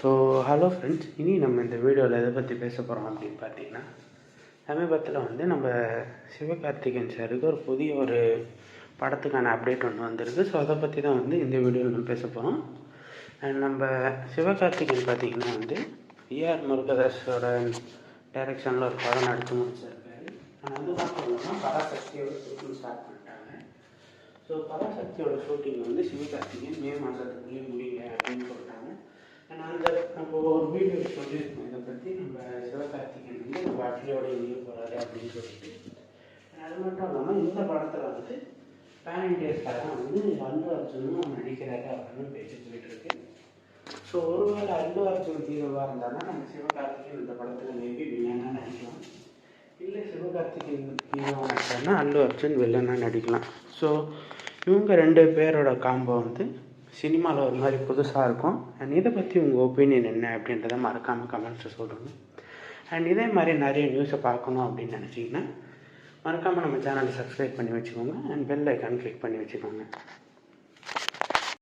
So hello friends இனி நம்ம இந்த வீடியோவில் எதை பற்றி பேச போகிறோம் அப்படின்னு பார்த்தீங்கன்னா சமீபத்தில் வந்து நம்ம சிவகார்த்திகேயன் சாருக்கு ஒரு புதிய ஒரு படத்துக்கான அப்டேட் ஒன்று வந்திருக்கு. ஸோ அதை பற்றி தான் வந்து இந்த வீடியோவில் நம்ம பேச போகிறோம் அண்ட் நம்ம சிவகார்த்திகேயன் பார்த்திங்கன்னா வந்து ஏஆர் முருகதாஸோட டைரக்ஷனில் ஒரு படம் நடித்து முடிச்சிருக்காரு. அண்ட் அது பார்த்தோம்னா பராசக்தியோட ஷூட்டிங் ஸ்டார்ட் பண்ணிட்டாங்க. ஸோ பராசக்தியோட ஷூட்டிங் வந்து சிவகார்த்திகேயன் மே மாதத்துக்குள்ளேயே முடியல அப்படின்னு சொல்லிட்டாங்க அண்ட் அந்த நம்ம ஒரு வீடியோ சொல்லியிருக்கோம் இதை பற்றி நம்ம சிவகார்த்திகேயன் வந்து நம்ம போகிறாரு அப்படின்னு சொல்லிட்டு. அது மட்டும் இல்லாமல் இந்த படத்தில் வந்து பேன் இண்டியா வந்து அல்லு அர்ஜுனும் நடிக்கிறாரு அப்படின்னு பேச்சு போயிட்டு இருக்கு. ஸோ ஒருவேளை அல்லு அர்ஜுன் ஹீரோவாக இருந்தாலும் நம்ம சிவகார்த்திகேயன் இந்த படத்தில் மேபி வில்லனாக நடிக்கலாம். இல்லை சிவகார்த்திகேயன் ஹீரோவாக நடிச்சாருன்னா அல்லு அர்ஜுன் வில்லனாக நடிக்கலாம். ஸோ இவங்க ரெண்டு பேரோட காம்போ வந்து சினிமாவில் ஒரு மாதிரி புதுசாக இருக்கும். அண்ட் இதை பற்றி உங்கள் ஒப்பீனியன் என்ன அப்படின்றத மறக்காமல் கமெண்ட்ஸில் சொல்லுங்கள் அண்ட் இதே மாதிரி நிறைய நியூஸை பார்க்கணும் அப்படின்னு நினச்சிங்கன்னா மறக்காமல் நம்ம சேனலை சப்ஸ்கிரைப் பண்ணி வச்சுக்கோங்க. அண்ட் பெல் ஐக்கான் கிளிக் பண்ணி வச்சுக்கோங்க.